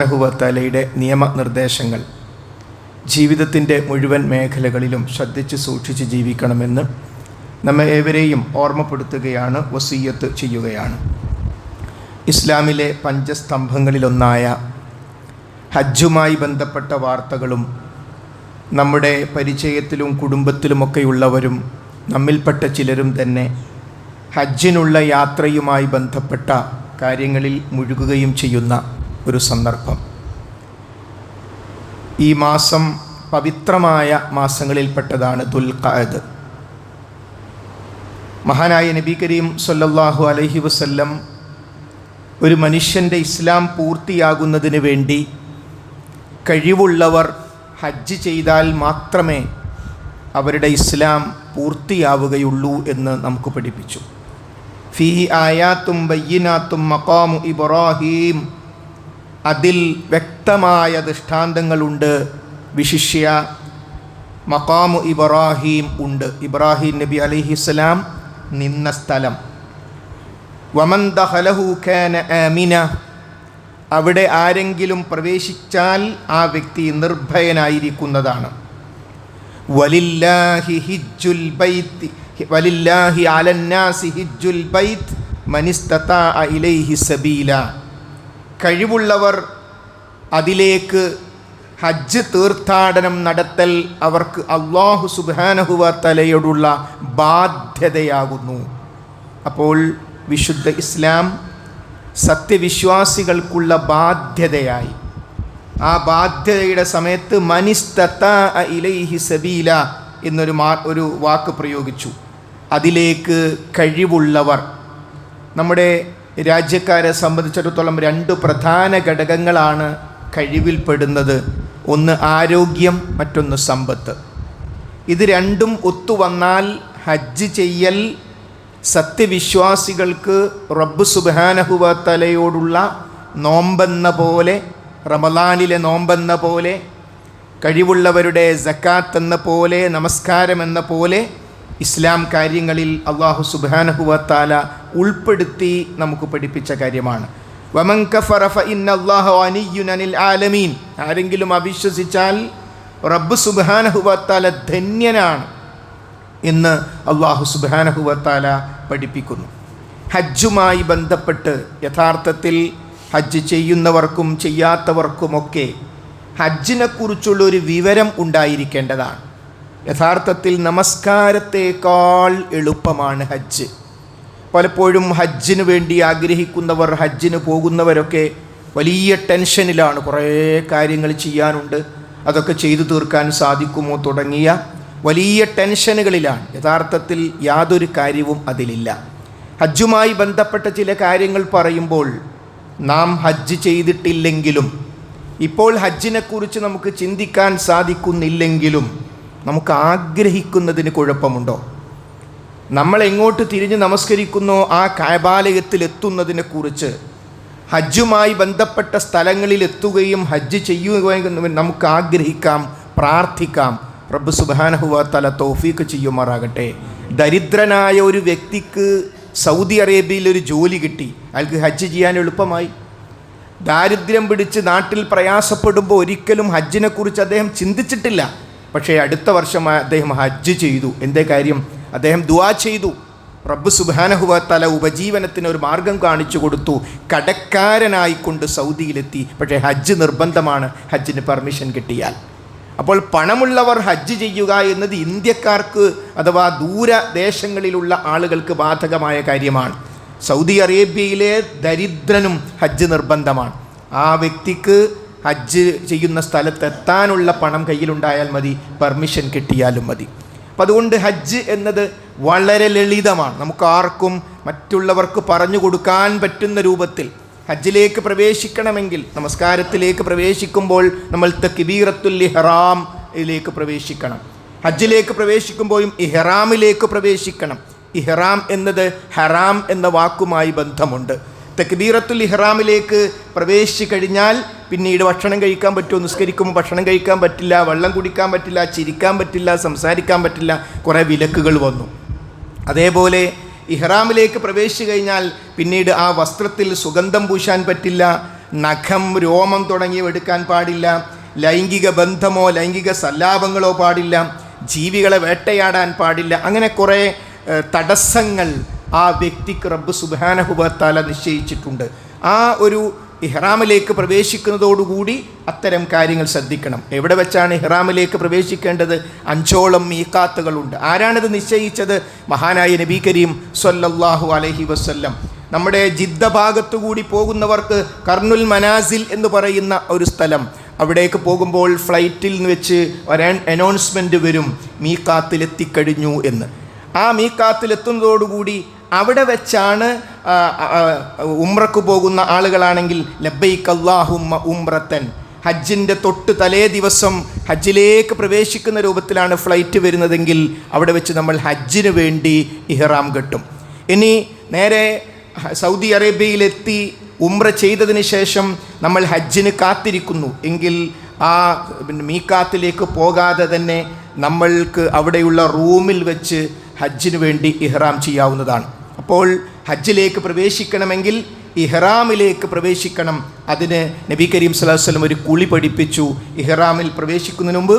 റഹുവത്തലയുടെ നിയമനിർദ്ദേശങ്ങൾ ജീവിതത്തിന്റെ മുഴുവൻ മേഖലകളിലും ശ്രദ്ധിച്ച് സൂക്ഷിച്ച് ജീവിക്കണമെന്ന് നമ്മെ ഏവരെയും ഓർമ്മപ്പെടുത്തുകയാണ് വസീയത്ത് ചെയ്യുകയാണ്. ഇസ്ലാമിലെ പഞ്ചസ്തംഭങ്ങളിലൊന്നായ ഹജ്ജുമായി ബന്ധപ്പെട്ട വാർത്തകളും നമ്മുടെ പരിചയത്തിലും കുടുംബത്തിലുമൊക്കെയുള്ളവരും നമ്മിൽപ്പെട്ട ചിലരും തന്നെ ഹജ്ജിനുള്ള യാത്രയുമായി ബന്ധപ്പെട്ട കാര്യങ്ങളിൽ മുഴുകുകയും ചെയ്യുന്ന ഒരു സന്ദർഭം. ഈ മാസം പവിത്രമായ മാസങ്ങളിൽപ്പെട്ടതാണ് ദുൽഖാദ് മഹാനായ നബി കരീം സല്ലല്ലാഹു അലഹി വസല്ലം ഒരു മനുഷ്യന്റെ ഇസ്ലാം പൂർത്തിയാകുന്നതിന് വേണ്ടി കഴിവുള്ളവർ ഹജ്ജ് ചെയ്താൽ മാത്രമേ അവരുടെ ഇസ്ലാം പൂർത്തിയാവുകയുള്ളൂ എന്ന് നമുക്ക് പഠിപ്പിച്ചു. ഫീ ആയാത്തും ബയ്യനാത്തും മക്കാമു ഇബ്രാഹീം അതിൽ വ്യക്തമായ ദൃഷ്ടാന്തങ്ങളുണ്ട്. വിശിഷ്യ മക്കാമു ഇബ്രാഹീം ഉണ്ട്. ഇബ്രാഹിം നബി അലിഹിസ്സലാം നിന്ന സ്ഥലം. വമൻ ദഹലഹു ഖാന ആമിന. അവിടെ ആരെങ്കിലും പ്രവേശിച്ചാൽ ആ വ്യക്തി നിർഭയനായിരിക്കുന്നതാണ്. വലില്ലാഹി ഹിജ്ജുൽ ബൈത്ത് വലില്ലാഹി അലന്നാസി ഹിജ്ജുൽ ബൈത്ത് മനിസ്തതാ ഇലൈഹി സബീല. കഴിവുള്ളവർ അതിലേക്ക് ഹജ്ജ് തീർത്ഥാടനം നടത്തൽ അവർക്ക് അള്ളാഹു സുബാനഹുവ തലയോടുള്ള ബാധ്യതയാകുന്നു. അപ്പോൾ വിശുദ്ധ ഇസ്ലാം സത്യവിശ്വാസികൾക്കുള്ള ബാധ്യതയായി. ആ ബാധ്യതയുടെ സമയത്ത് മനിസ്തത്ത ഇലൈഹി സബീല എന്നൊരു മാ ഒരു വാക്ക് പ്രയോഗിച്ചു. അതിലേക്ക് കഴിവുള്ളവർ. നമ്മുടെ രാജ്യക്കാരെ സംബന്ധിച്ചിടത്തോളം രണ്ട് പ്രധാന ഘടകങ്ങളാണ് കഴിവിൽപ്പെടുന്നത്. ഒന്ന് ആരോഗ്യം മറ്റൊന്ന് സമ്പത്ത്. ഇത് രണ്ടും ഒത്തുവന്നാൽ ഹജ്ജ് ചെയ്യൽ സത്യവിശ്വാസികൾക്ക് റബ്ബ് സുബാനഹുവ തലയോടുള്ള നോമ്പെന്ന പോലെ റമദാനിലെ നോമ്പെന്ന പോലെ കഴിവുള്ളവരുടെ ജക്കാത്ത് എന്ന പോലെ നമസ്കാരം എന്ന പോലെ ഇസ്ലാം കാര്യങ്ങളിൽ അള്ളാഹു സുബാനഹുവത്താല ഉൾപ്പെടുത്തി നമുക്ക് പഠിപ്പിച്ച കാര്യമാണ്. വമൻ ആലമീൻ. ആരെങ്കിലും അവിശ്വസിച്ചാൽ റബ്ബ് സുബാനഹുവത്താല ധന്യനാണ് എന്ന് അള്ളാഹു സുബാനഹുവത്താല പഠിപ്പിക്കുന്നു. ഹജ്ജുമായി ബന്ധപ്പെട്ട് യഥാർത്ഥത്തിൽ ഹജ്ജ് ചെയ്യുന്നവർക്കും ചെയ്യാത്തവർക്കുമൊക്കെ ഹജ്ജിനെക്കുറിച്ചുള്ള ഒരു വിവരം ഉണ്ടായിരിക്കേണ്ടതാണ്. യഥാർത്ഥത്തിൽ നമസ്കാരത്തേക്കാൾ എളുപ്പമാണ് ഹജ്ജ്. പലപ്പോഴും ഹജ്ജിന് വേണ്ടി ആഗ്രഹിക്കുന്നവർ ഹജ്ജിന് പോകുന്നവരൊക്കെ വലിയ ടെൻഷനിലാണ്. കുറേ കാര്യങ്ങൾ ചെയ്യാനുണ്ട്. അതൊക്കെ ചെയ്തു തീർക്കാൻ സാധിക്കുമോ തുടങ്ങിയ വലിയ ടെൻഷനുകളിലാണ്. യഥാർത്ഥത്തിൽ യാതൊരു കാര്യവും അതിലില്ല. ഹജ്ജുമായി ബന്ധപ്പെട്ട ചില കാര്യങ്ങൾ പറയുമ്പോൾ നാം ഹജ്ജ് ചെയ്തിട്ടില്ലെങ്കിലും ഇപ്പോൾ ഹജ്ജിനെക്കുറിച്ച് നമുക്ക് ചിന്തിക്കാൻ സാധിക്കുന്നില്ലെങ്കിലും നമുക്ക് ആഗ്രഹിക്കുന്നതിന് കുഴപ്പമുണ്ടോ? നമ്മൾ എങ്ങോട്ട് തിരിഞ്ഞ് നമസ്കരിക്കുന്നോ ആ കായബാലയത്തിൽ എത്തുന്നതിനെക്കുറിച്ച് ഹജ്ജുമായി ബന്ധപ്പെട്ട സ്ഥലങ്ങളിൽ എത്തുകയും ഹജ്ജ് ചെയ്യുകയും നമുക്ക് ആഗ്രഹിക്കാം പ്രാർത്ഥിക്കാം. റബ്ബ് സുബാനഹുവ തല തോഫീക്ക് ചെയ്യുമാറാകട്ടെ. ദരിദ്രനായ ഒരു വ്യക്തിക്ക് സൗദി അറേബ്യയിൽ ഒരു ജോലി കിട്ടി. അയാൾക്ക് ഹജ്ജ് ചെയ്യാൻ എളുപ്പമായി. ദാരിദ്ര്യം പിടിച്ച് നാട്ടിൽ പ്രയാസപ്പെടുമ്പോൾ ഒരിക്കലും ഹജ്ജിനെക്കുറിച്ച് അദ്ദേഹം ചിന്തിച്ചിട്ടില്ല. പക്ഷേ അടുത്ത വർഷം അദ്ദേഹം ഹജ്ജ് ചെയ്തു. എന്തേ കാര്യം? അദ്ദേഹം ദുവാ ചെയ്തു. റബ്ബ് സുബാനഹുവ തല ഉപജീവനത്തിന് ഒരു മാർഗം കാണിച്ചു കൊടുത്തു. കടക്കാരനായിക്കൊണ്ട് സൗദിയിലെത്തി. പക്ഷേ ഹജ്ജ് നിർബന്ധമാണ്. ഹജ്ജിന് പെർമിഷൻ കിട്ടിയാൽ. അപ്പോൾ പണമുള്ളവർ ഹജ്ജ് ചെയ്യുക എന്നത് ഇന്ത്യക്കാർക്ക് അഥവാ ദൂരദേശങ്ങളിലുള്ള ആളുകൾക്ക് ബാധകമായ കാര്യമാണ്. സൗദി അറേബ്യയിലെ ദരിദ്രനും ഹജ്ജ് നിർബന്ധമാണ്. ആ വ്യക്തിക്ക് ഹജ്ജ് ചെയ്യുന്ന സ്ഥലത്തെത്താനുള്ള പണം കയ്യിലുണ്ടായാൽ മതി പെർമിഷൻ കിട്ടിയാലും മതി. അപ്പം അതുകൊണ്ട് ഹജ്ജ് എന്നത് വളരെ ലളിതമാണ്. നമുക്ക് ആർക്കും മറ്റുള്ളവർക്ക് പറഞ്ഞു കൊടുക്കാൻ പറ്റുന്ന രൂപത്തിൽ ഹജ്ജിലേക്ക് പ്രവേശിക്കണമെങ്കിൽ നമസ്കാരത്തിലേക്ക് പ്രവേശിക്കുമ്പോൾ നമ്മൾ തക്കിബീറത്തുൽ ഇഹ്റാം ഇതിലേക്ക് പ്രവേശിക്കണം. ഹജ്ജിലേക്ക് പ്രവേശിക്കുമ്പോഴും ഇഹ്റാമിലേക്ക് പ്രവേശിക്കണം. ഇഹ്റാം എന്നത് ഹറാം എന്ന വാക്കുമായി ബന്ധമുണ്ട്. തക്ബീറത്തുൽ ഇഹ്റാമിലേക്ക് പ്രവേശിച്ചു കഴിഞ്ഞാൽ പിന്നീട് ഭക്ഷണം കഴിക്കാൻ പറ്റുമോ? നിസ്കരിക്കുമ്പോൾ ഭക്ഷണം കഴിക്കാൻ പറ്റില്ല വെള്ളം കുടിക്കാൻ പറ്റില്ല ചിരിക്കാൻ പറ്റില്ല സംസാരിക്കാൻ പറ്റില്ല കുറേ വിലക്കുകൾ വന്നു. അതേപോലെ ഇഹ്റാമിലേക്ക് പ്രവേശിച്ചു കഴിഞ്ഞാൽ പിന്നീട് ആ വസ്ത്രത്തിൽ സുഗന്ധം പൂശാൻ പറ്റില്ല നഖം രോമം തുടങ്ങിയവ എടുക്കാൻ പാടില്ല ലൈംഗിക ബന്ധമോ ലൈംഗിക സല്ലാപങ്ങളോ പാടില്ല ജീവികളെ വേട്ടയാടാൻ പാടില്ല അങ്ങനെ കുറേ തടസ്സങ്ങൾ ആ വ്യക്തിക്ക് റബ്ബ് സുബാനഹുബത്താല നിശ്ചയിച്ചിട്ടുണ്ട്. ആ ഒരു ഇഹ്റാമിലേക്ക് പ്രവേശിക്കുന്നതോടുകൂടി അത്തരം കാര്യങ്ങൾ ശ്രദ്ധിക്കണം. എവിടെ വെച്ചാണ് ഇഹ്റാമിലേക്ക് പ്രവേശിക്കേണ്ടത്? അഞ്ചോളം മീക്കാത്തുകളുണ്ട് ആരാണിത് നിശ്ചയിച്ചത്? മഹാനായ നബി കരീം സൊല്ലാഹു അലഹി വസ്ല്ലം. നമ്മുടെ ജിദ്ദ ഭാഗത്തുകൂടി പോകുന്നവർക്ക് കർണുൽ മനാസിൽ എന്ന് പറയുന്ന ഒരു സ്ഥലം. അവിടേക്ക് പോകുമ്പോൾ ഫ്ലൈറ്റിൽ നിന്ന് വെച്ച് ഒരു അനൗൺസ്മെന്റ് വരും. മീക്കാത്തിലെത്തിക്കഴിഞ്ഞു എന്ന്. ആ മീക്കാത്തിലെത്തുന്നതോടുകൂടി അവിടെ വെച്ചാണ് ഉംറക്ക് പോകുന്ന ആളുകളാണെങ്കിൽ ലബൈക്ക് അള്ളാഹുമ്മ ഉമ്രത്തൻ ഹജ്ജിന്റെ തൊട്ട് തലേ ദിവസം ഹജ്ജിലേക്ക് പ്രവേശിക്കുന്ന രൂപത്തിലാണ് ഫ്ലൈറ്റ് വരുന്നതെങ്കിൽ അവിടെ വെച്ച് നമ്മൾ ഹജ്ജിന് വേണ്ടി ഇഹ്റാം കെട്ടും. ഇനി നേരെ സൗദി അറേബ്യയിലെത്തി ഉമ്ര ചെയ്തതിന് ശേഷം നമ്മൾ ഹജ്ജിന് കാത്തിരിക്കുന്നു. എങ്കിൽ ആ മീക്കാത്തിലേക്ക് പോകാതെ തന്നെ നമ്മൾക്ക് അവിടെയുള്ള റൂമിൽ വെച്ച് ഹജ്ജിന് വേണ്ടി ഇഹ്റാം ചെയ്യാവുന്നതാണ്. അപ്പോൾ ഹജ്ജിലേക്ക് പ്രവേശിക്കണമെങ്കിൽ ഇഹ്റാമിലേക്ക് പ്രവേശിക്കണം. അതിന് നബി കരീം സ്വല്ലല്ലാഹു അലൈഹി വസല്ലം ഒരു കുളി പഠിപ്പിച്ചു. ഇഹ്റാമിൽ പ്രവേശിക്കുന്നതിന് മുമ്പ്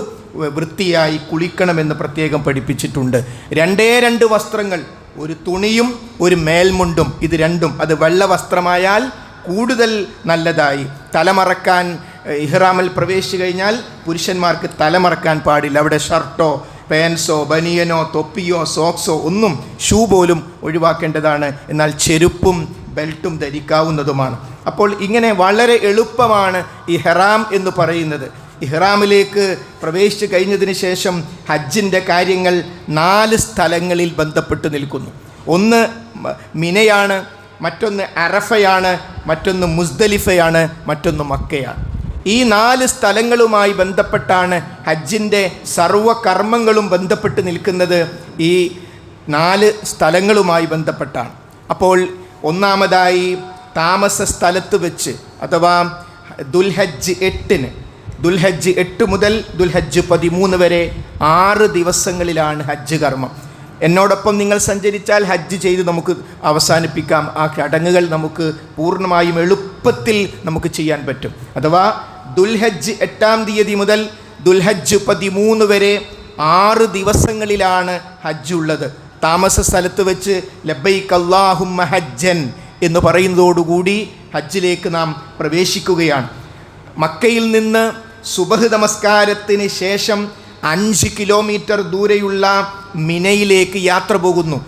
വൃത്തിയായി കുളിക്കണമെന്ന് പ്രത്യേകം പഠിപ്പിച്ചിട്ടുണ്ട്. രണ്ടേ രണ്ട് വസ്ത്രങ്ങൾ ഒരു തുണിയും ഒരു മേൽമുണ്ടും ഇത് രണ്ടും. അത് വെള്ള വസ്ത്രമായാൽ കൂടുതൽ നല്ലതായി. തലമറക്കാൻ ഇഹ്റാമിൽ പ്രവേശിച്ചു കഴിഞ്ഞാൽ പുരുഷന്മാർക്ക് തലമറക്കാൻ പാടില്ല. അവിടെ ഷർട്ടോ പാൻസോ ബനിയനോ തൊപ്പിയോ സോക്സോ ഒന്നും ഷൂ പോലും ഒഴിവാക്കേണ്ടതാണ്. എന്നാൽ ചെരുപ്പും ബെൽറ്റും ധരിക്കാവുന്നതുമാണ്. അപ്പോൾ ഇങ്ങനെ വളരെ എളുപ്പമാണ് ഈ ഹെറാം എന്ന് പറയുന്നത്. ഇഹ്റാമിലേക്ക് പ്രവേശിച്ചു കഴിഞ്ഞതിന് ശേഷം ഹജ്ജിന്റെ കാര്യങ്ങൾ നാല് സ്ഥലങ്ങളിൽ ബന്ധപ്പെട്ട് നിൽക്കുന്നു. ഒന്ന് മിനയാണ് മറ്റൊന്ന് അറഫയാണ് മറ്റൊന്ന് മുസ്ദലിഫയാണ് മറ്റൊന്ന് മക്കയാണ്. ഈ നാല് സ്ഥലങ്ങളുമായി ബന്ധപ്പെട്ടാണ് ഹജ്ജിന്റെ സർവകർമ്മങ്ങളും ബന്ധപ്പെട്ട് നിൽക്കുന്നത് ഈ നാല് സ്ഥലങ്ങളുമായി ബന്ധപ്പെട്ടാണ്. അപ്പോൾ ഒന്നാമതായി താമസ സ്ഥലത്ത് വെച്ച് അഥവാ ദുൽഹജ്ജ് എട്ടിന് ദുൽഹജ്ജ് എട്ട് മുതൽ ദുൽഹജ്ജ് പതിമൂന്ന് വരെ ആറ് ദിവസങ്ങളിലാണ് ഹജ്ജ് കർമ്മം. എന്നോടൊപ്പം നിങ്ങൾ സഞ്ചരിച്ചാൽ ഹജ്ജ് ചെയ്ത് നമുക്ക് അവസാനിപ്പിക്കാം. ആ ചടങ്ങുകൾ നമുക്ക് പൂർണമായും എളുപ്പത്തിൽ നമുക്ക് ചെയ്യാൻ പറ്റും. അഥവാ ദുൽഹജ്ജ് എട്ടാം തീയതി മുതൽ ദുൽഹജ്ജ് പതിമൂന്ന് വരെ ആറ് ദിവസങ്ങളിലാണ് ഹജ്ജ് ഉള്ളത്. താമസ സ്ഥലത്ത് വെച്ച് ലബൈക്ക് അള്ളാഹുമ്മ ഹജ്ജൻ എന്ന് പറയുന്നതോടുകൂടി ഹജ്ജിലേക്ക് നാം പ്രവേശിക്കുകയാണ്. മക്കയിൽ നിന്ന് സുബഹ് നമസ്കാരത്തിന് ശേഷം അഞ്ച് കിലോമീറ്റർ ദൂരെയുള്ള മിനയിലേക്ക് യാത്ര പോകുന്നു.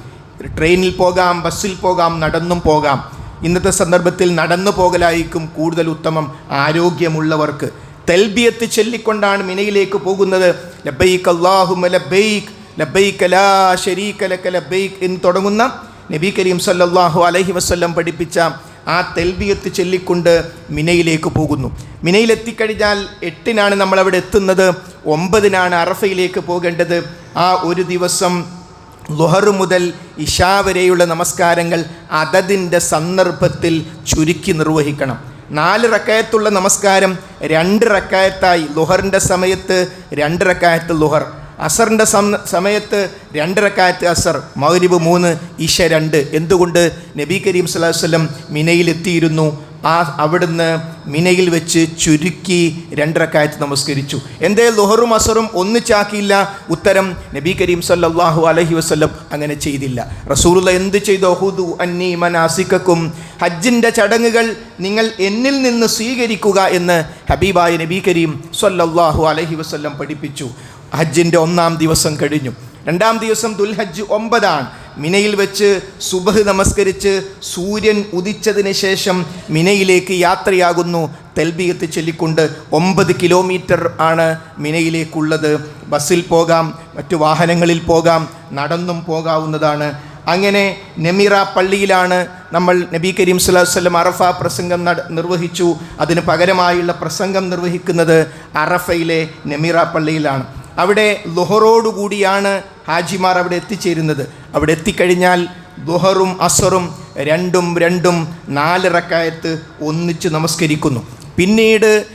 ട്രെയിനിൽ പോകാം ബസ്സിൽ പോകാം നടന്നും പോകാം. ഇന്നത്തെ സന്ദർഭത്തിൽ നടന്നു പോകലായിരിക്കും കൂടുതൽ ഉത്തമം ആരോഗ്യമുള്ളവർക്ക്. തെൽബിയത്ത് ചൊല്ലിക്കൊണ്ടാണ് മിനയിലേക്ക് പോകുന്നത്. ലബൈക്ക് അള്ളാഹുമ ലബൈക്ക് ലബൈക്ക് ലാ ശരീക ലക്ക ലബൈക്ക് എന്ന് തുടങ്ങുന്ന നബി കരീം സല്ലാഹു അലഹി വസല്ലം പഠിപ്പിച്ച ആ തെൽബിയത്ത് ചൊല്ലിക്കൊണ്ട് മിനയിലേക്ക് പോകുന്നു. മിനയിലെത്തിക്കഴിഞ്ഞാൽ എട്ടിനാണ് നമ്മളവിടെ എത്തുന്നത്. ഒമ്പതിനാണ് അറഫയിലേക്ക് പോകേണ്ടത്. ആ ഒരു ദിവസം ലുഹർ മുതൽ ഇഷാ വരെയുള്ള നമസ്കാരങ്ങൾ അതതിന്റെ സന്ദർഭത്തിൽ ചുരുക്കി നിർവഹിക്കണം. നാല് റക്കായത്തുള്ള നമസ്കാരം രണ്ട് റക്കായത്തായി. ലുഹറിന്റെ സമയത്ത് രണ്ട് റക്കായത്ത് ലുഹർ. അസറിന്റെ സമയത്ത് രണ്ട് റക്കായത്ത് അസർ. മൗരിബ് മൂന്ന് ഇഷ രണ്ട്. എന്തുകൊണ്ട്? നബി കരീം വസല്ലം മിനയിലെത്തിയിരുന്നു. ആ അവിടുന്ന് മിനയിൽ വെച്ച് ചുരുക്കി രണ്ടരക്കായത്ത് നമസ്കരിച്ചു. എന്തേ ലുഹറും അസറും ഒന്നിച്ചാക്കിയില്ല. ഉത്തരം നബി കരീം സല്ലാഹു അലഹി വസല്ലം അങ്ങനെ ചെയ്തില്ല. റസൂലുള്ള എന്ത് ചെയ്തോ? ഹുദു അന്നി മനാസിക്കും ഹജ്ജിന്റെ ചടങ്ങുകൾ നിങ്ങൾ എന്നിൽ നിന്ന് സ്വീകരിക്കുക എന്ന് ഹബീബായ നബി കരീം സല്ലാഹു അലഹി വസല്ലം പഠിപ്പിച്ചു. ഹജ്ജിന്റെ ഒന്നാം ദിവസം കഴിഞ്ഞു. രണ്ടാം ദിവസം ദുൽഹജ്ജ് ഒമ്പതാണ്. മിനയിൽ വെച്ച് സുബഹ് നമസ്കരിച്ച് സൂര്യൻ ഉദിച്ചതിന് ശേഷം മിനയിലേക്ക് യാത്രയാകുന്നു. തെൽബിയത്ത് ചൊല്ലിക്കൊണ്ട് ഒമ്പത് കിലോമീറ്റർ ആണ് മിനയിലേക്കുള്ളത്. ബസ്സിൽ പോകാം മറ്റു വാഹനങ്ങളിൽ പോകാം നടന്നും പോകാവുന്നതാണ്. അങ്ങനെ നെമിറ പള്ളിയിലാണ് നമ്മൾ നബി കരീം വസല്ലം അറഫ പ്രസംഗം നിർവഹിച്ചു. അതിന് പകരമായുള്ള പ്രസംഗം നിർവഹിക്കുന്നത് അറഫയിലെ നെമിറ പള്ളിയിലാണ്. അവിടെ ലുഹറോടുകൂടിയാണ് ഹാജിമാർ അവിടെ എത്തിച്ചേരുന്നത്. അവിടെ എത്തിക്കഴിഞ്ഞാൽ ദുഹറും അസറും രണ്ടും രണ്ടും നാല് റക്കായത്ത് ഒന്നിച്ച് നമസ്കരിക്കുന്നു. പിന്നീട്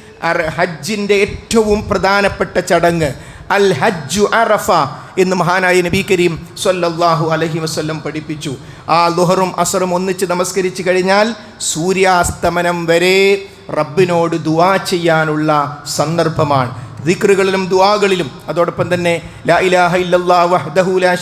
ഹജ്ജിന്റെ ഏറ്റവും പ്രധാനപ്പെട്ട ചടങ്ങ് അൽ ഹജ്ജു അറഫ എന്ന് മഹാനായ നബി കരീം സൊല്ലാഹു അലഹി വസ്ല്ലം പഠിപ്പിച്ചു. ആ ലുഹറും അസറും ഒന്നിച്ച് നമസ്കരിച്ചു കഴിഞ്ഞാൽ സൂര്യാസ്തമനം വരെ റബ്ബിനോട് ദുവാ ചെയ്യാനുള്ള സന്ദർഭമാണ്. ദിക്റുകളിലും ദുവാകളിലും അതോടൊപ്പം തന്നെ ലാ ഇലാഹ ഇല്ലല്ലാഹു വഹ്ദഹു ലാ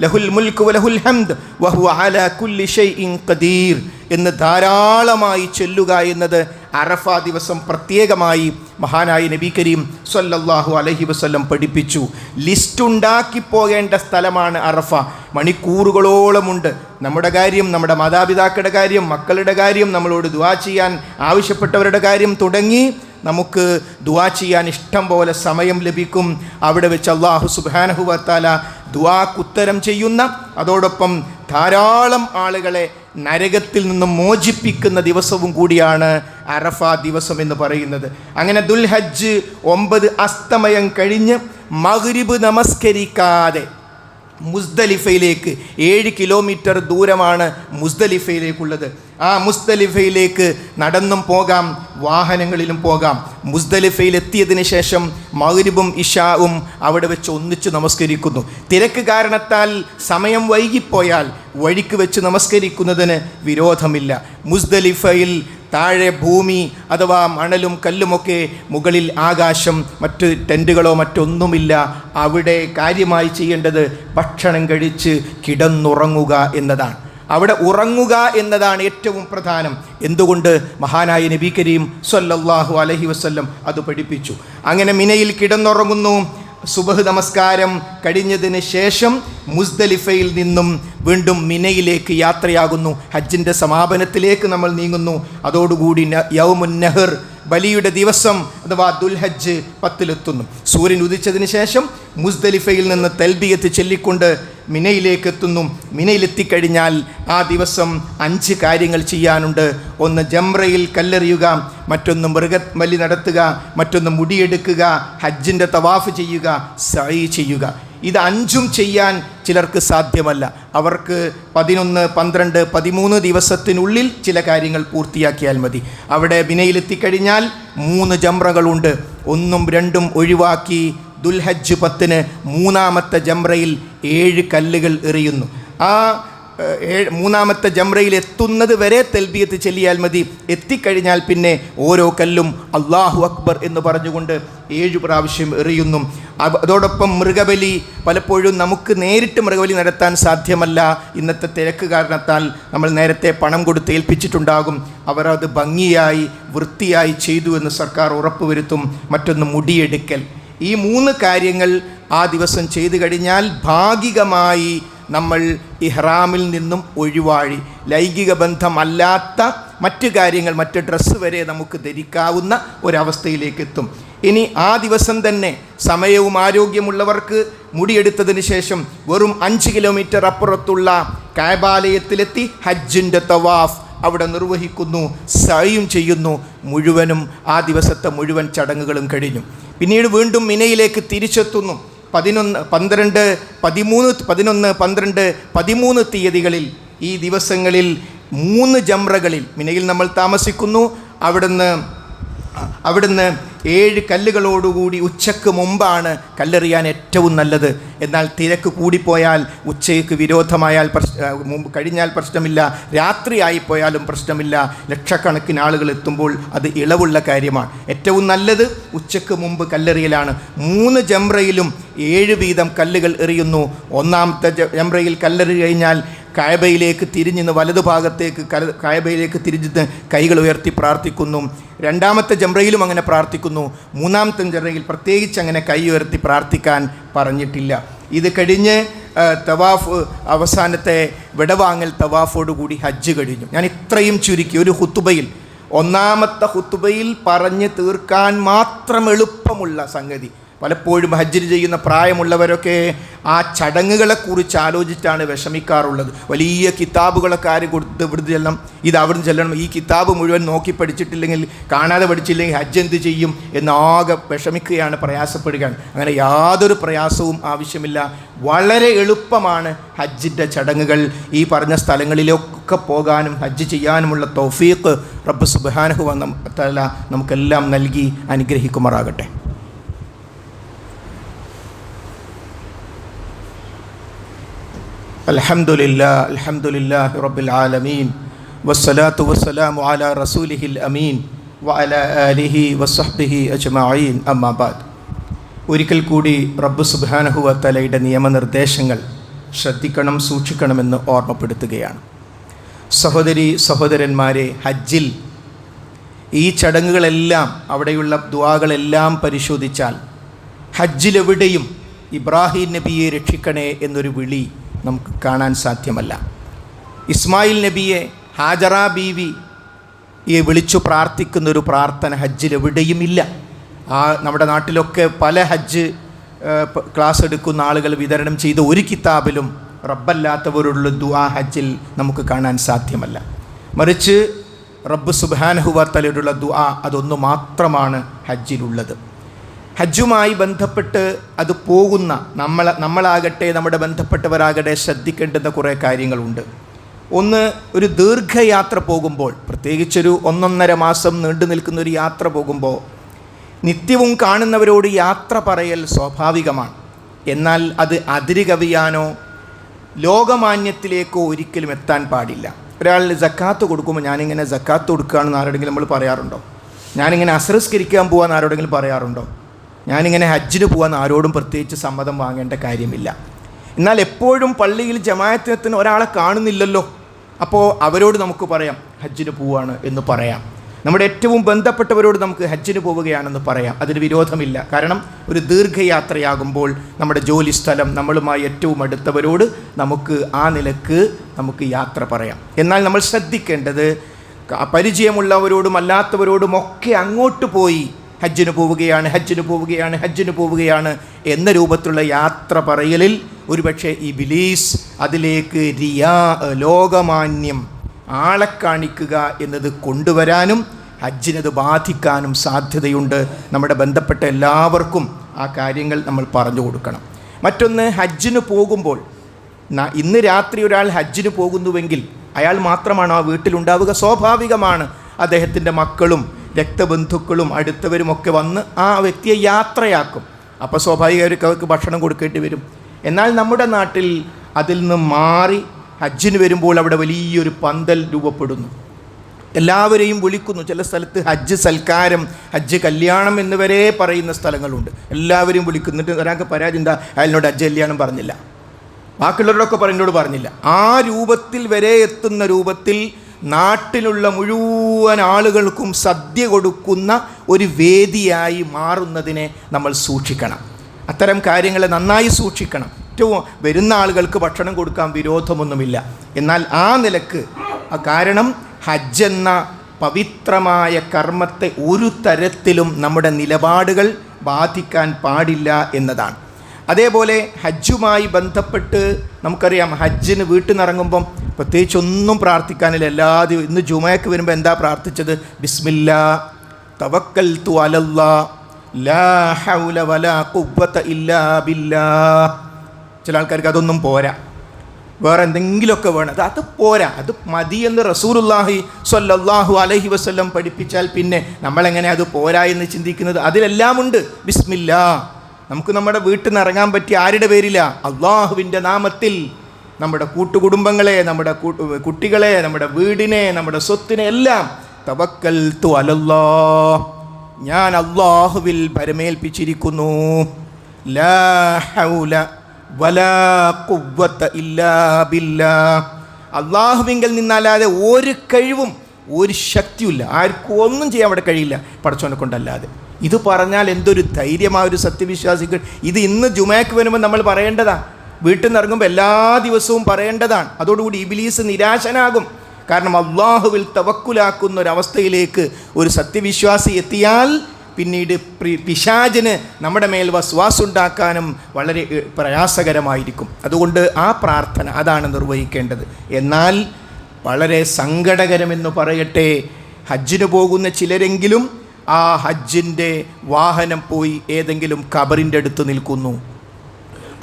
ലഹുൽ മുൽക്ക് വലഹുൽ ഹംദ് വഹുവ അലാ കുല്ലി ഷൈഇൻ ഖദീർ എന്ന് ധാരാളമായി ചൊല്ലുക എന്നത് അറഫ ദിവസം പ്രത്യേകമായി മഹാനായ നബി കരീം സല്ലല്ലാഹു അലഹി വസ്ല്ലം പഠിപ്പിച്ചു. ലിസ്റ്റ് ഉണ്ടാക്കി പോകേണ്ട സ്ഥലമാണ് അറഫ. മണിക്കൂറുകളോളമുണ്ട് നമ്മുടെ കാര്യം നമ്മുടെ മാതാപിതാക്കളുടെ കാര്യം മക്കളുടെ കാര്യം നമ്മളോട് ദുവാ ചെയ്യാൻ ആവശ്യപ്പെട്ടവരുടെ കാര്യം തുടങ്ങി നമുക്ക് ദുവാ ചെയ്യാൻ ഇഷ്ടം പോലെ സമയം ലഭിക്കും. അവിടെ വെച്ച് അള്ളാഹു സുബാനഹുവത്താല ദുവാക്കുത്തരം ചെയ്യുന്ന അതോടൊപ്പം ധാരാളം ആളുകളെ നരകത്തിൽ നിന്ന് മോചിപ്പിക്കുന്ന ദിവസവും കൂടിയാണ് അറഫ ദിവസം എന്ന് പറയുന്നത്. അങ്ങനെ ദുൽഹജ്ജ് ഒമ്പത് അസ്തമയം കഴിഞ്ഞ് മഗ്രിബ് നമസ്കരിക്കാതെ മുസ്ദലിഫയിലേക്ക് ഏഴ് കിലോമീറ്റർ ദൂരമാണ് മുസ്ദലിഫയിലേക്കുള്ളത്. ആ മുസ്ദലിഫയിലേക്ക് നടന്നും പോകാം വാഹനങ്ങളിലും പോകാം. മുസ്ദലിഫയിൽ എത്തിയതിന് ശേഷം മഗ്രിബും ഇഷാവും അവിടെ വെച്ച് ഒന്നിച്ചു നമസ്കരിക്കുന്നു. തിരക്ക് കാരണത്താൽ സമയം വൈകിപ്പോയാൽ വഴിക്ക് വെച്ച് നമസ്കരിക്കുന്നതിന് വിരോധമില്ല. മുസ്ദലിഫയിൽ താഴെ ഭൂമി അഥവാ മണലും കല്ലുമൊക്കെ മുകളിൽ ആകാശം മറ്റ് ടെന്റുകളോ മറ്റൊന്നുമില്ല. അവിടെ കാര്യമായി ചെയ്യേണ്ടത് ഭക്ഷണം കഴിച്ച് കിടന്നുറങ്ങുക എന്നതാണ്. അവിടെ ഉറങ്ങുക എന്നതാണ് ഏറ്റവും പ്രധാനം. എന്തുകൊണ്ട്? മഹാനായ നബി കരീം സല്ലല്ലാഹു അലഹി വസ്ല്ലം അത് പഠിപ്പിച്ചു. അങ്ങനെ മിനയിൽ കിടന്നുറങ്ങുന്നു. സുബഹ് നമസ്കാരം കഴിഞ്ഞതിന് ശേഷം മുസ്ദലിഫയിൽ നിന്നും വീണ്ടും മിനയിലേക്ക് യാത്രയാകുന്നു. ഹജ്ജിന്റെ സമാപനത്തിലേക്ക് നമ്മൾ നീങ്ങുന്നു. അതോടുകൂടി യൗമുൻ നെഹർ ബലിയുടെ ദിവസം അഥവാ ദുൽഹജ്ജ് പത്തിലെത്തുന്നു. സൂര്യൻ ഉദിച്ചതിന് ശേഷം മുസ്ദലിഫയിൽ നിന്ന് തെൽബിയത്ത് ചൊല്ലിക്കൊണ്ട് മിനയിലേക്ക് എത്തുന്നു മിനയിലെത്തിക്കഴിഞ്ഞാൽ ആ ദിവസം അഞ്ച് കാര്യങ്ങൾ ചെയ്യാനുണ്ട്. ഒന്ന് ജംറയിൽ കല്ലെറിയുക മറ്റൊന്ന് മൃഗബലി നടത്തുക മറ്റൊന്ന് മുടിയെടുക്കുക ഹജ്ജിന്റെ തവാഫ് ചെയ്യുക സൈ ചെയ്യുക. ഇത് അഞ്ചും ചെയ്യാൻ ചിലർക്ക് സാധ്യമല്ല. അവർക്ക് പതിനൊന്ന് പന്ത്രണ്ട് പതിമൂന്ന് ദിവസത്തിനുള്ളിൽ ചില കാര്യങ്ങൾ പൂർത്തിയാക്കിയാൽ മതി. അവിടെ ബിനയിലെത്തിക്കഴിഞ്ഞാൽ മൂന്ന് ജംറകളുണ്ട്. ഒന്നും രണ്ടും ഒഴിവാക്കി ദുൽഹജ്ജ് പത്തിന് മൂന്നാമത്തെ ജംറയിൽ ഏഴ് കല്ലുകൾ എറിയുന്നു. ആ മൂന്നാമത്തെ ജംറയിൽ എത്തുന്നത് വരെ തെൽബിയത്ത് ചെല്ലിയാൽ മതി. എത്തിക്കഴിഞ്ഞാൽ പിന്നെ ഓരോ കല്ലും അള്ളാഹു അക്ബർ എന്ന് പറഞ്ഞുകൊണ്ട് ഏഴ് പ്രാവശ്യം എറിയുന്നു. അതോടൊപ്പം മൃഗബലി പലപ്പോഴും നമുക്ക് നേരിട്ട് മൃഗബലി നടത്താൻ സാധ്യമല്ല. ഇന്നത്തെ തിരക്ക് കാരണത്താൽ നമ്മൾ നേരത്തെ പണം കൊടുത്ത് ഏൽപ്പിച്ചിട്ടുണ്ടാകും. അവർ അത് ഭംഗിയായി വൃത്തിയായി ചെയ്തു എന്ന് സർക്കാർ ഉറപ്പുവരുത്തും. മറ്റൊന്ന് മുടിയെടുക്കൽ. ഈ മൂന്ന് കാര്യങ്ങൾ ആ ദിവസം ചെയ്തു കഴിഞ്ഞാൽ ഭാഗികമായി നമ്മൾ ഇഹ്റാമിൽ നിന്നും ഒഴിവാഴി ലൈംഗിക ബന്ധമല്ലാത്ത മറ്റു കാര്യങ്ങൾ മറ്റ് ഡ്രസ്സ് വരെ നമുക്ക് ധരിക്കാവുന്ന ഒരവസ്ഥയിലേക്ക് എത്തും. ഇനി ആ ദിവസം തന്നെ സമയവും ആരോഗ്യമുള്ളവർക്ക് മുടിയെടുത്തതിന് ശേഷം വെറും അഞ്ച് കിലോമീറ്റർ അപ്പുറത്തുള്ള കാബാലയത്തിലെത്തി ഹജ്ജിന്റെ തവാഫ് അവിടെ നിർവഹിക്കുന്നു സയും ചെയ്യുന്നു. മുഴുവനും ആ ദിവസത്തെ മുഴുവൻ ചടങ്ങുകളും കഴിഞ്ഞു. പിന്നീട് വീണ്ടും മിനയിലേക്ക് തിരിച്ചെത്തുന്നു. പതിനൊന്ന് പന്ത്രണ്ട് പതിമൂന്ന് പതിനൊന്ന് പന്ത്രണ്ട് പതിമൂന്ന് തീയതികളിൽ ഈ ദിവസങ്ങളിൽ മൂന്ന് ജംറകളിൽ മിനയിൽ നമ്മൾ താമസിക്കുന്നു. അവിടുന്ന് അവിടുന്ന് ഏഴ് കല്ലുകളോടുകൂടി ഉച്ചയ്ക്ക് മുമ്പാണ് കല്ലെറിയാൻ ഏറ്റവും നല്ലത്. എന്നാൽ തിരക്ക് കൂടിപ്പോയാൽ ഉച്ചയ്ക്ക് വിരോധമായാൽ പ്രശ്ന കഴിഞ്ഞാൽ പ്രശ്നമില്ല രാത്രിയായിപ്പോയാലും പ്രശ്നമില്ല. ലക്ഷക്കണക്കിന് ആളുകൾ എത്തുമ്പോൾ അത് ഇളവുള്ള കാര്യമാണ്. ഏറ്റവും നല്ലത് ഉച്ചയ്ക്ക് മുമ്പ് കല്ലെറിയലാണ്. മൂന്ന് ജംറയിലും ഏഴ് വീതം കല്ലുകൾ എറിയുന്നു. ഒന്നാമത്തെ ജംറയിൽ കല്ലെറി കഴിഞ്ഞാൽ കായബയിലേക്ക് തിരിഞ്ഞിന്ന് വലതുഭാഗത്തേക്ക് കല കായബയിലേക്ക് തിരിഞ്ഞിന്ന് കൈകൾ ഉയർത്തി പ്രാർത്ഥിക്കുന്നു. രണ്ടാമത്തെ ജംറയിലും അങ്ങനെ പ്രാർത്ഥിക്കുന്നു. മൂന്നാമത്തെ ജംറയിൽ പ്രത്യേകിച്ച് അങ്ങനെ കൈ ഉയർത്തി പ്രാർത്ഥിക്കാൻ പറഞ്ഞിട്ടില്ല. ഇത് കഴിഞ്ഞ് തവാഫ് അവസാനത്തെ വിടവാങ്ങൽ തവാഫോടുകൂടി ഹജ്ജ് കഴിഞ്ഞു. ഞാൻ ഇത്രയും ചുരുക്കി ഒരു ഹുത്തുബയിൽ ഒന്നാമത്തെ ഹുത്തുബയിൽ പറഞ്ഞ് തീർക്കാൻ മാത്രം എളുപ്പമുള്ള സംഗതി. പലപ്പോഴും ഹജ്ജിന് ചെയ്യുന്ന പ്രായമുള്ളവരൊക്കെ ആ ചടങ്ങുകളെക്കുറിച്ച് ആലോചിച്ചാണ് വിഷമിക്കാറുള്ളത്. വലിയ കിതാബുകളൊക്കെ ആര് കൊടുത്ത് ഇവിടുന്ന് ചെല്ലണം? ഇത് അവിടുന്ന് ചെല്ലണം. ഈ കിതാബ് മുഴുവൻ നോക്കി പഠിച്ചിട്ടില്ലെങ്കിൽ കാണാതെ പഠിച്ചില്ലെങ്കിൽ ഹജ്ജ് എന്ത് ചെയ്യും എന്നാകെ വിഷമിക്കുകയാണ് പ്രയാസപ്പെടുകയാണ്. അങ്ങനെ യാതൊരു പ്രയാസവും ആവശ്യമില്ല. വളരെ എളുപ്പമാണ് ഹജ്ജിന്റെ ചടങ്ങുകൾ. ഈ പറഞ്ഞ സ്ഥലങ്ങളിലൊക്കെ പോകാനും ഹജ്ജ് ചെയ്യാനുമുള്ള തൗഫീഖ് റബ്ബ് സുബാനഹു തല നമുക്കെല്ലാം നൽകി അനുഗ്രഹിക്കുമാറാകട്ടെ. الحمد لله الحمد لله رب العالمين والصلاة والسلام على رسوله الأمين വഅല ആലിഹി വസഹ്ബിഹി അജ്മഈൻ അമ്മാ ബാദ് ഒരിക്കൽ കൂടി റബ്ബ് സുബ്ഹാനഹു വതലയുടെ നിയമനിർദ്ദേശങ്ങൾ ശ്രദ്ധിക്കണം സൂക്ഷിക്കണമെന്ന് ഓർമ്മപ്പെടുത്തുകയാണ് സഹോദരി സഹോദരന്മാരെ ഹജ്ജിൽ ഈ ചടങ്ങുകളെല്ലാം അവിടെയുള്ള ദുവാകളെല്ലാം പരിശോധിച്ചാൽ ഹജ്ജിലെവിടെയും ഇബ്രാഹിം നബിയെ രക്ഷിക്കണേ എന്നൊരു വിളി നമുക്ക് കാണാൻ സാധ്യമല്ല. ഇസ്മായിൽ നബിയെ ഹാജറ ബീവി ഈ വിളിച്ചു പ്രാർത്ഥിക്കുന്നൊരു പ്രാർത്ഥന ഹജ്ജിൽ എവിടെയും ഇല്ല ആ നമ്മുടെ നാട്ടിലൊക്കെ പല ഹജ്ജ് ക്ലാസ് എടുക്കുന്ന ആളുകൾ വിതരണം ചെയ്ത ഒരു കിതാബിലും റബ്ബല്ലാത്തവരുള്ള ദുആ ഹജ്ജിൽ നമുക്ക് കാണാൻ സാധ്യമല്ല. മറിച്ച് റബ്ബ് സുബാനഹുവത്തലയുടെ ദുആ അതൊന്നു മാത്രമാണ് ഹജ്ജിലുള്ളത്. ഹജ്ജുമായി ബന്ധപ്പെട്ട് അത് പോകുന്ന നമ്മൾ നമ്മളാകട്ടെ നമ്മുടെ ബന്ധപ്പെട്ടവരാകട്ടെ ശ്രദ്ധിക്കേണ്ടുന്ന കുറേ കാര്യങ്ങളുണ്ട്. ഒന്ന് ഒരു ദീർഘയാത്ര പോകുമ്പോൾ പ്രത്യേകിച്ചൊരു ഒന്നൊന്നര മാസം നീണ്ടു നിൽക്കുന്ന ഒരു യാത്ര പോകുമ്പോൾ നിത്യവും കാണുന്നവരോട് യാത്ര പറയൽ സ്വാഭാവികമാണ്. എന്നാൽ അത് അതിര് കവിയാനോ ലോകമാന്യത്തിലേക്കോ ഒരിക്കലും എത്താൻ പാടില്ല. ഒരാൾ ജക്കാത്ത് കൊടുക്കുമ്പോൾ ഞാനിങ്ങനെ ജക്കാത്ത് കൊടുക്കുകയാണെന്ന് ആരോടെങ്കിലും നമ്മൾ പറയാറുണ്ടോ? ഞാനിങ്ങനെ അസ്രസ്കരിക്കാൻ പോകാമെന്ന് ആരോടെങ്കിലും പറയാറുണ്ടോ? ഞാനിങ്ങനെ ഹജ്ജിന് പോകാൻ ആരോടും പ്രത്യേകിച്ച് സമ്മതം വാങ്ങേണ്ട കാര്യമില്ല. എന്നാൽ എപ്പോഴും പള്ളിയിൽ ജമായത്തിനത്തിന് ഒരാളെ കാണുന്നില്ലല്ലോ. അപ്പോൾ അവരോട് നമുക്ക് പറയാം ഹജ്ജിന് പോവാണ് എന്ന് പറയാം. നമ്മുടെ ഏറ്റവും ബന്ധപ്പെട്ടവരോട് നമുക്ക് ഹജ്ജിന് പോവുകയാണെന്ന് പറയാം. അതിന് വിരോധമില്ല. കാരണം ഒരു ദീർഘയാത്രയാകുമ്പോൾ നമ്മുടെ ജോലി സ്ഥലം നമ്മളുമായി ഏറ്റവും അടുത്തവരോട് നമുക്ക് ആ നിലയ്ക്ക് നമുക്ക് യാത്ര പറയാം. എന്നാൽ നമ്മൾ ശ്രദ്ധിക്കേണ്ടത് പരിചയമുള്ളവരോടും അല്ലാത്തവരോടും ഒക്കെ അങ്ങോട്ട് പോയി ഹജ്ജിന് പോവുകയാണ് ഹജ്ജിന് പോവുകയാണ് ഹജ്ജിന് പോവുകയാണ് എന്ന രൂപത്തിലുള്ള യാത്ര പറയലിൽ ഒരുപക്ഷെ ഈ ബിലീസ് അതിലേക്ക് റിയാ ലോകമാന്യം ആളെ കാണിക്കുക എന്നത് കൊണ്ടുവരാനും ഹജ്ജിനത് ബാധിക്കാനും സാധ്യതയുണ്ട്. നമ്മുടെ ബന്ധപ്പെട്ട എല്ലാവർക്കും ആ കാര്യങ്ങൾ നമ്മൾ പറഞ്ഞു കൊടുക്കണം. മറ്റൊന്ന് ഹജ്ജിന് പോകുമ്പോൾ ഇന്ന് രാത്രി ഒരാൾ ഹജ്ജിന് പോകുന്നുവെങ്കിൽ അയാൾ മാത്രമാണ് ആ വീട്ടിലുണ്ടാവുക. സ്വാഭാവികമാണ് അദ്ദേഹത്തിന്റെ മക്കളും രക്തബന്ധുക്കളും അടുത്തവരും ഒക്കെ വന്ന് ആ വ്യക്തിയെ യാത്രയാക്കും. അപ്പോൾ സ്വാഭാവികമായിരിക്കും അവർക്ക് ഭക്ഷണം കൊടുക്കേണ്ടി വരും. എന്നാൽ നമ്മുടെ നാട്ടിൽ അതിൽ നിന്ന് മാറി ഹജ്ജിന് വരുമ്പോൾ അവിടെ വലിയൊരു പന്തൽ രൂപപ്പെടുന്നു. എല്ലാവരെയും വിളിക്കുന്നു. ചില സ്ഥലത്ത് ഹജ്ജ് സൽക്കാരം ഹജ്ജ് കല്യാണം എന്നുവരെ പറയുന്ന സ്ഥലങ്ങളുണ്ട്. എല്ലാവരെയും വിളിക്കുന്നിട്ട് ഒരാൾക്ക് പരാതി എന്താ അയാളിനോട് ഹജ്ജ് കല്യാണം പറഞ്ഞില്ല. ബാക്കിയുള്ളവരോടൊക്കെ പറഞ്ഞോട് പറഞ്ഞില്ല. ആ രൂപത്തിൽ വരെ എത്തുന്ന രൂപത്തിൽ നാട്ടിലുള്ള മുഴുവൻ ആളുകൾക്കും സദ്യ കൊടുക്കുന്ന ഒരു വേദിയായി മാറുന്നതിനെ നമ്മൾ സൂക്ഷിക്കണം. അത്തരം കാര്യങ്ങളെ നന്നായി സൂക്ഷിക്കണം. ഏറ്റവും വരുന്ന ആളുകൾക്ക് ഭക്ഷണം കൊടുക്കാൻ വിരോധമൊന്നുമില്ല. എന്നാൽ ആ നിലയ്ക്ക് ആ കാരണം ഹജ്ജ് എന്ന പവിത്രമായ കർമ്മത്തെ ഒരു തരത്തിലും നമ്മുടെ നിലപാടുകൾ ബാധിക്കാൻ പാടില്ല എന്നതാണ്. അതേപോലെ ഹജ്ജുമായി ബന്ധപ്പെട്ട് നമുക്കറിയാം ഹജ്ജിന് വീട്ടിൽ നിന്ന് ഇറങ്ങുമ്പം പ്രത്യേകിച്ച് ഒന്നും പ്രാർത്ഥിക്കാനില്ല. എല്ലാ ദിവസം ഇന്ന് ജുമയക്ക് വരുമ്പോൾ എന്താ പ്രാർത്ഥിച്ചത്? ബിസ്മില്ല തവക്കൽ തു അലല്ലാ ലാ ഹൗല ഇല്ലാ ബില്ലാ. ചില ആൾക്കാർക്ക് അതൊന്നും പോരാ. വേറെ എന്തെങ്കിലുമൊക്കെ വേണം. അത് അത് പോരാ. അത് മതി എന്ന് റസൂലുല്ലാഹി സ്വല്ലല്ലാഹു അലഹി വസ്ല്ലം പഠിപ്പിച്ചാൽ പിന്നെ നമ്മളെങ്ങനെ അത് പോരാ എന്ന് ചിന്തിക്കുന്നത്? അതിലെല്ലാമുണ്ട്. ബിസ്മില്ലാ. നമുക്ക് നമ്മുടെ വീട്ടിൽ നിന്ന് ഇറങ്ങാൻ പറ്റിയ ആരുടെ പേരില്ല അള്ളാഹുവിന്റെ നാമത്തിൽ നമ്മുടെ കൂട്ടുകുടുംബങ്ങളെ നമ്മുടെ കുട്ടികളെ നമ്മുടെ വീടിനെ നമ്മുടെ സ്വത്തിനെ എല്ലാം തവക്കൽ തു അലല്ലോ ഞാൻ അള്ളാഹുവിൽ പരമേൽപ്പിച്ചിരിക്കുന്നു. ലാ ഹൗല വലാ ഇല്ലാ അള്ളാഹുവിങ്കൽ നിന്നല്ലാതെ ഒരു കഴിവും ഒരു ശക്തിയുമില്ല. ആർക്കും ഒന്നും ചെയ്യാൻ അവിടെ കഴിയില്ല. പടച്ചോനെ കൊണ്ടല്ലാതെ. ഇത് പറഞ്ഞാൽ എന്തൊരു ധൈര്യമാ ഒരു സത്യവിശ്വാസികൾ ഇത് ഇന്ന് ജുമാക്ക് വരുമ്പോൾ നമ്മൾ പറയേണ്ടതാണ് വീട്ടിൽ നിന്ന് ഇറങ്ങുമ്പോൾ എല്ലാ ദിവസവും പറയേണ്ടതാണ്. അതോടുകൂടി ഇബിലീസ് നിരാശനാകും. കാരണം അള്ളാഹുവിൽ തവക്കുലാക്കുന്ന ഒരവസ്ഥയിലേക്ക് ഒരു സത്യവിശ്വാസി എത്തിയാൽ പിന്നീട് പിശാചിന് നമ്മുടെ മേൽ വസ്വാസുണ്ടാക്കാനും വളരെ പ്രയാസകരമായിരിക്കും. അതുകൊണ്ട് ആ പ്രാർത്ഥന അതാണ് നിർവഹിക്കേണ്ടത്. എന്നാൽ വളരെ സങ്കടകരമെന്ന് പറയട്ടെ ഹജ്ജിന് പോകുന്ന ചിലരെങ്കിലും ആ ഹജ്ജിന്റെ വാഹനം പോയി ഏതെങ്കിലും കബറിന്റെ അടുത്ത് നിൽക്കുന്നു.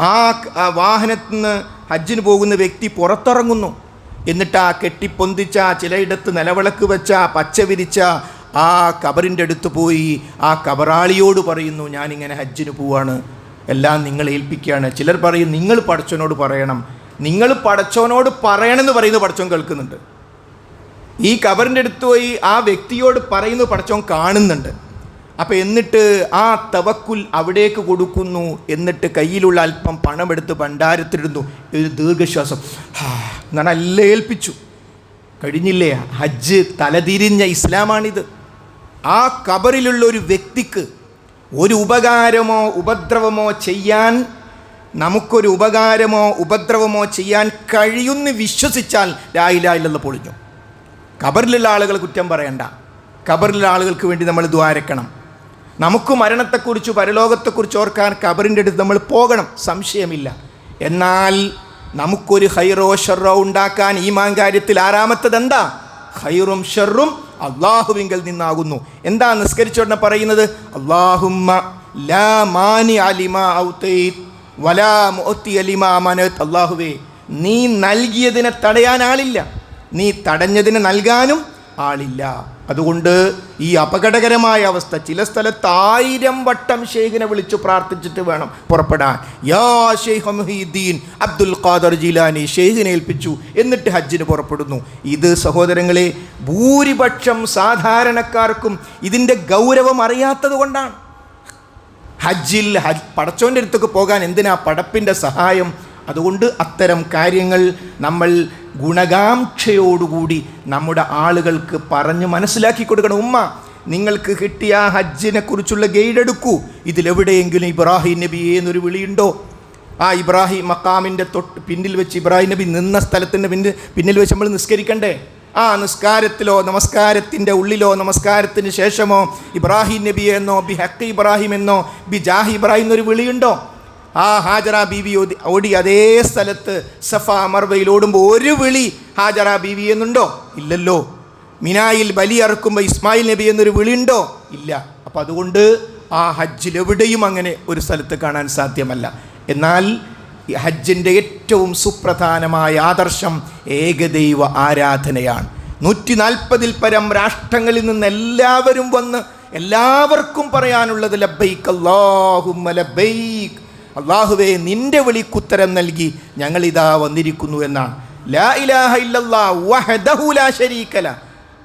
ആ വാഹനത്തിൽ നിന്ന് ഹജ്ജിന് പോകുന്ന വ്യക്തി പുറത്തിറങ്ങുന്നു. എന്നിട്ട് ആ കെട്ടിപ്പൊന്തിച്ച ചിലയിടത്ത് നിലവിളക്ക് വെച്ച പച്ച വിരിച്ച ആ കബറിന്റെ അടുത്ത് പോയി ആ കബറാളിയോട് പറയുന്നു ഞാനിങ്ങനെ ഹജ്ജിന് പോവാണ്. എല്ലാം നിങ്ങൾ ഏൽപ്പിക്കുകയാണ്. ചിലർ പറയും നിങ്ങൾ പടച്ചവനോട് പറയണം. നിങ്ങൾ പടച്ചവനോട് പറയണമെന്ന് പറയുന്നത് പടച്ചവൻ കേൾക്കുന്നുണ്ട്. ഈ കബറിന്റെ അടുത്ത് പോയി ആ വ്യക്തിയോട് പറയുന്നു പടച്ചോൻ കാണുന്നുണ്ട്. അപ്പം എന്നിട്ട് ആ തവക്കുൽ അവിടേക്ക് കൊടുക്കുന്നു എന്നിട്ട് കയ്യിലുള്ള അല്പം പണമെടുത്ത് ഭണ്ഡാരത്തിലിടുന്നു. ഒരു ദീർഘശ്വാസം. എന്നാണ് എല്ലാം ഏൽപ്പിച്ചു. കഴിഞ്ഞില്ലേ? ഹജ്ജ് തലതിരിഞ്ഞ ഇസ്ലാമാണിത്. ആ കബറിലുള്ള ഒരു വ്യക്തിക്ക് ഒരു ഉപകാരമോ ഉപദ്രവമോ ചെയ്യാൻ നമുക്കൊരു ഉപകാരമോ ഉപദ്രവമോ ചെയ്യാൻ കഴിയുമെന്ന് വിശ്വസിച്ചാൽ ലായിലായില്ലെന്ന് പൊളിഞ്ഞു. കബറിലുള്ള ആളുകൾ കുറ്റം പറയണ്ട. ഖബറിലുള്ള ആളുകൾക്ക് വേണ്ടി നമ്മൾ ദ്വാരക്കണം നമുക്ക് മരണത്തെക്കുറിച്ച് പരലോകത്തെക്കുറിച്ച് ഓർക്കാൻ കബറിന്റെ അടുത്ത് നമ്മൾ പോകണം. സംശയമില്ല. എന്നാൽ നമുക്കൊരു ഹൈറോ ഷെറോ ഉണ്ടാക്കാൻ ഈ മാങ്കാര്യത്തിൽ ആറാമത്തത് എന്താ? ഹൈറും ഷെറും അള്ളാഹുവിങ്കൽ നിന്നാകുന്നു. എന്താ നിസ്കരിച്ചോടനെ പറയുന്നത്? അള്ളാഹുമ്മ ലാ വലാ അള്ളാഹുവേ നീ നൽകിയതിനെ തടയാൻ ആളില്ല. നീ തടഞ്ഞതിന് നൽകാനും ആളില്ല. അതുകൊണ്ട് ഈ അപകടകരമായ അവസ്ഥ ചില സ്ഥലത്ത് ആയിരം വട്ടം ഷെയ്ഖിനെ വിളിച്ചു പ്രാർത്ഥിച്ചിട്ട് വേണം പുറപ്പെടാൻ. യാ ഷെയ്ഖ് മുഹീദ്ദീൻ അബ്ദുൽ ഖാദർ ജീലാനി ഷെയ്ഖിനെ ഏൽപ്പിച്ചു എന്നിട്ട് ഹജ്ജിന് പുറപ്പെടുന്നു. ഇത് സഹോദരങ്ങളെ ഭൂരിപക്ഷം സാധാരണക്കാർക്കും ഇതിന്റെ ഗൗരവം അറിയാത്തത് കൊണ്ടാണ്. ഹജ്ജിൽ ഹജ് പടച്ചോന്റെ അടുത്തൊക്കെ പോകാൻ എന്തിനാ പടപ്പിന്റെ സഹായം അതുകൊണ്ട് അത്തരം കാര്യങ്ങൾ നമ്മൾ ഗുണകാംക്ഷയോടുകൂടി നമ്മുടെ ആളുകൾക്ക് പറഞ്ഞ് മനസ്സിലാക്കി കൊടുക്കണം. ഉമ്മ നിങ്ങൾക്ക് കിട്ടിയ ആ ഹജ്ജിനെ കുറിച്ചുള്ള ഗൈഡ് എടുക്കൂ. ഇതിലെവിടെയെങ്കിലും ഇബ്രാഹിം നബി എന്നൊരു വിളിയുണ്ടോ? ആ ഇബ്രാഹിം മക്കാമിന്റെ തൊട്ട് പിന്നിൽ വെച്ച് ഇബ്രാഹിം നബി നിന്ന സ്ഥലത്തിന്റെ പിന്നിൽ പിന്നിൽ വെച്ച് നമ്മൾ നിസ്കരിക്കണ്ടേ? ആ നിസ്കാരത്തിലോ നമസ്കാരത്തിന്റെ ഉള്ളിലോ നമസ്കാരത്തിന് ശേഷമോ ഇബ്രാഹിം നബി എന്നോ ബി ഹക്ക് ഇബ്രാഹിം എന്നോ ബി ജാഹി ഇബ്രാഹിം എന്നൊരു വിളിയുണ്ടോ? ആ ഹാജറ ബീവി ഓടി ഓടി അതേ സ്ഥലത്ത് സഫ മർവയിൽ ഓടുമ്പോൾ ഒരു വിളി ഹാജറ ബീവി എന്നുണ്ടോ? ഇല്ലല്ലോ. മിനായിൽ ബലി അറുക്കുമ്പോൾ ഇസ്മായിൽ നബി എന്നൊരു വിളിയുണ്ടോ? ഇല്ല. അപ്പം അതുകൊണ്ട് ആ ഹജ്ജിൽ എവിടെയും അങ്ങനെ ഒരു സ്ഥലത്ത് കാണാൻ സാധ്യമല്ല. എന്നാൽ ഹജ്ജിന്റെ ഏറ്റവും സുപ്രധാനമായ ആദർശം ഏകദൈവ ആരാധനയാണ്. നൂറ്റി നാൽപ്പതിൽ പരം രാഷ്ട്രങ്ങളിൽ നിന്ന് എല്ലാവരും വന്ന് എല്ലാവർക്കും പറയാനുള്ളത് ലബൈക്ക് അല്ലാഹുമ്മ ലബൈക്ക് അള്ളാഹുവേ നിന്റെ വിളിക്കുത്തരം നൽകി ഞങ്ങളിതാ വന്നിരിക്കുന്നു എന്നാണ്. ലാ ഇലാഹ വഹദഹു ലാ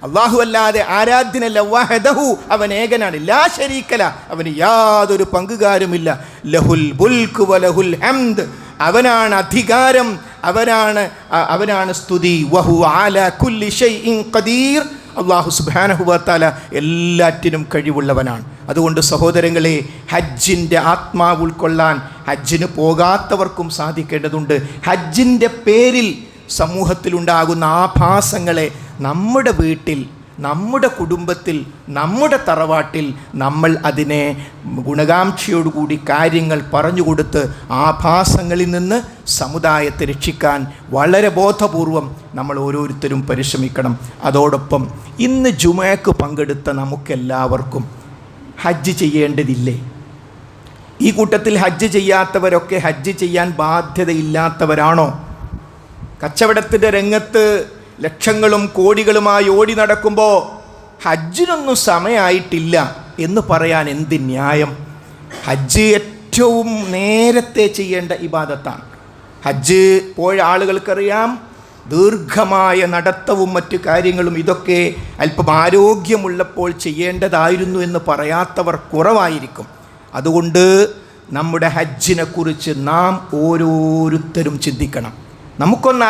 അള്ളാഹു അല്ലാതെ ആരാധ്യനല്ല വഹദഹു അവൻ ഏകനാണ്. ലാ ശരീക്കല അവന് യാതൊരു പങ്കുകാരുമില്ല. ലഹുൽ ബുൽക്ക് വലഹുൽ ഹംദ് അവനാണ് അധികാരം അവനാണ് അവനാണ് സ്തുതി. വഹു ആല കുല്ലി ഷൈഇൻ ഖദീർ. അള്ളാഹു സുബാനഹുബത്താല എല്ലാറ്റിനും കഴിവുള്ളവനാണ്. അതുകൊണ്ട് സഹോദരങ്ങളെ ഹജ്ജിന്റെ ആത്മാവ് ഉൾക്കൊള്ളാൻ ഹജ്ജിന് പോകാത്തവർക്കും സാധിക്കേണ്ടതുണ്ട്. ഹജ്ജിന്റെ പേരിൽ സമൂഹത്തിലുണ്ടാകുന്ന ആഭാസങ്ങളെ നമ്മുടെ വീട്ടിൽ നമ്മുടെ കുടുംബത്തിൽ നമ്മുടെ തറവാട്ടിൽ നമ്മൾ അതിനെ ഗുണകാംക്ഷയോടുകൂടി കാര്യങ്ങൾ പറഞ്ഞുകൊടുത്ത് ആഭാസങ്ങളിൽ നിന്ന് സമുദായത്തെ രക്ഷിക്കാൻ വളരെ ബോധപൂർവം നമ്മൾ ഓരോരുത്തരും പരിശ്രമിക്കണം. അതോടൊപ്പം ഇന്ന് ജുമയക്ക് പങ്കെടുത്ത നമുക്കെല്ലാവർക്കും ഹജ്ജ് ചെയ്യേണ്ടതില്ലേ? ഈ കൂട്ടത്തിൽ ഹജ്ജ് ചെയ്യാത്തവരൊക്കെ ഹജ്ജ് ചെയ്യാൻ ബാധ്യതയില്ലാത്തവരാണോ? കച്ചവടത്തിന്റെ രംഗത്ത് ലക്ഷങ്ങളും കോടികളുമായി ഓടി നടക്കുമ്പോൾ ഹജ്ജിനൊന്നും സമയമായിട്ടില്ല എന്ന് പറയാൻ എന്ത് ന്യായം? ഹജ്ജ് ഏറ്റവും നേരത്തെ ചെയ്യേണ്ട ഇബാദത്താണ്. ഹജ്ജ് പോയ ആളുകൾക്കറിയാം ദീർഘമായ നടത്തവും മറ്റു കാര്യങ്ങളും ഇതൊക്കെ അല്പം ആരോഗ്യമുള്ളപ്പോൾ ചെയ്യേണ്ടതായിരുന്നു എന്ന് പറയാത്തവർ കുറവായിരിക്കും. അതുകൊണ്ട് നമ്മുടെ ഹജ്ജിനെക്കുറിച്ച് നാം ഓരോരുത്തരും ചിന്തിക്കണം. നമുക്കൊന്ന്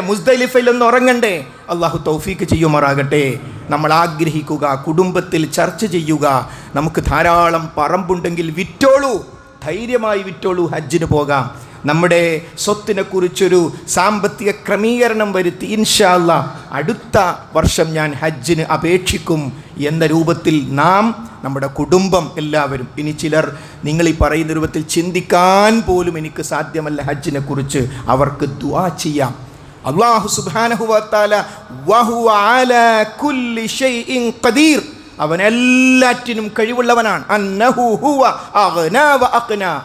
മുസ്ദലിഫയിൽ ഒന്ന് ഉറങ്ങണ്ടേ? അള്ളാഹു തൗഫീക്ക് ചെയ്യുമാറാകട്ടെ. നമ്മൾ ആഗ്രഹിക്കുക കുടുംബത്തിൽ ചർച്ച ചെയ്യുക. നമുക്ക് ധാരാളം പറമ്പുണ്ടെങ്കിൽ വിറ്റോളൂ. ധൈര്യമായി വിറ്റോളൂ ഹജ്ജിന് പോകാം. നമ്മുടെ സ്വത്തിനെ കുറിച്ചൊരു സാമ്പത്തിക ക്രമീകരണം വരുത്തി ഇൻഷാല്ല അടുത്ത വർഷം ഞാൻ ഹജ്ജിന് അപേക്ഷിക്കും എന്ന രൂപത്തിൽ നാം നമ്മുടെ കുടുംബം എല്ലാവരും ഇനി ചിലർ നിങ്ങൾ ഈ പറയുന്ന രൂപത്തിൽ ചിന്തിക്കാൻ പോലും എനിക്ക് സാധ്യമല്ല ഹജ്ജിനെ കുറിച്ച് അവർക്ക് ദുആ ചെയ്യാം. അള്ളാഹു സുബാനഹുവത്താല അവൻ എല്ലാറ്റിനും കഴിവുള്ളവനാണ്.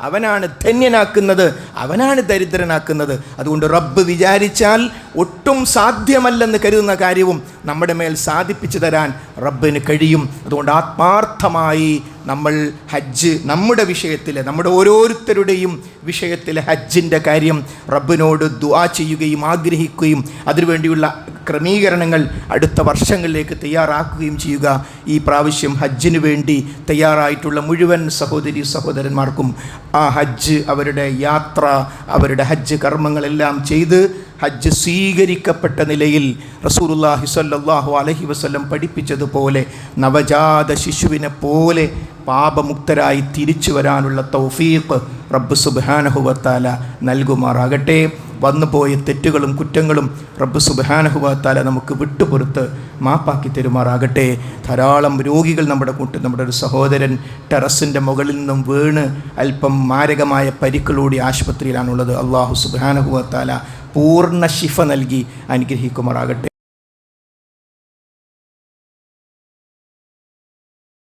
അവനാണ് ധന്യനാക്കുന്നത് അവനാണ് ദരിദ്രനാക്കുന്നത്. അതുകൊണ്ട് റബ്ബ് വിചാരിച്ചാൽ ഒട്ടും സാധ്യമല്ലെന്ന് കരുതുന്ന കാര്യവും നമ്മുടെ മേൽ സാധിപ്പിച്ചു തരാൻ റബ്ബിന് കഴിയും. അതുകൊണ്ട് ആത്മാർത്ഥമായി നമ്മൾ ഹജ്ജ് നമ്മുടെ വിഷയത്തിൽ നമ്മുടെ ഓരോരുത്തരുടെയും വിഷയത്തിൽ ഹജ്ജിന്റെ കാര്യം റബ്ബിനോട് ദുആ ചെയ്യുകയും ആഗ്രഹിക്കുകയും അതിനുവേണ്ടിയുള്ള ക്രമീകരണങ്ങൾ അടുത്ത വർഷങ്ങളിലേക്ക് തയ്യാറാക്കുകയും ചെയ്യുക. ഈ പ്രാവശ്യം ഹജ്ജിന് വേണ്ടി തയ്യാറായിട്ടുള്ള മുഴുവൻ സഹോദരി സഹോദരന്മാർക്കും ആ ഹജ്ജ് അവരുടെ യാത്ര അവരുടെ ഹജ്ജ് കർമ്മങ്ങളെല്ലാം ചെയ്ത് ഹജ്ജ് സ്വീകരിക്കപ്പെട്ട നിലയിൽ റസൂലുള്ളാഹി സല്ലാഹു അലഹി വസല്ലം പഠിപ്പിച്ചതുപോലെ നവജാത ശിശുവിനെ പോലെ പാപമുക്തരായി തിരിച്ചു വരാനുള്ള തൗഫീഖ് റബ്ബ് സുബ്ഹാനഹുവത്താല നൽകുമാറാകട്ടെ. വന്നുപോയ തെറ്റുകളും കുറ്റങ്ങളും റബ്ബ് സുബ്ഹാനഹുവത്താല നമുക്ക് വിട്ടുപുറത്ത് മാപ്പാക്കി തരുമാറാകട്ടെ. ധാരാളം രോഗികൾ നമ്മുടെ കൂട്ട് നമ്മുടെ ഒരു സഹോദരൻ ടെറസിന്റെ മുകളിൽ നിന്നും വീണ് അല്പം മാരകമായ പരിക്കളോടി ആശുപത്രിയിലാണുള്ളത്. അള്ളാഹു സുബ്ഹാനഹുവത്താല പൂർണ ശിഫ നൽകി അനുഗ്രഹിക്കുമാറാകട്ടെ.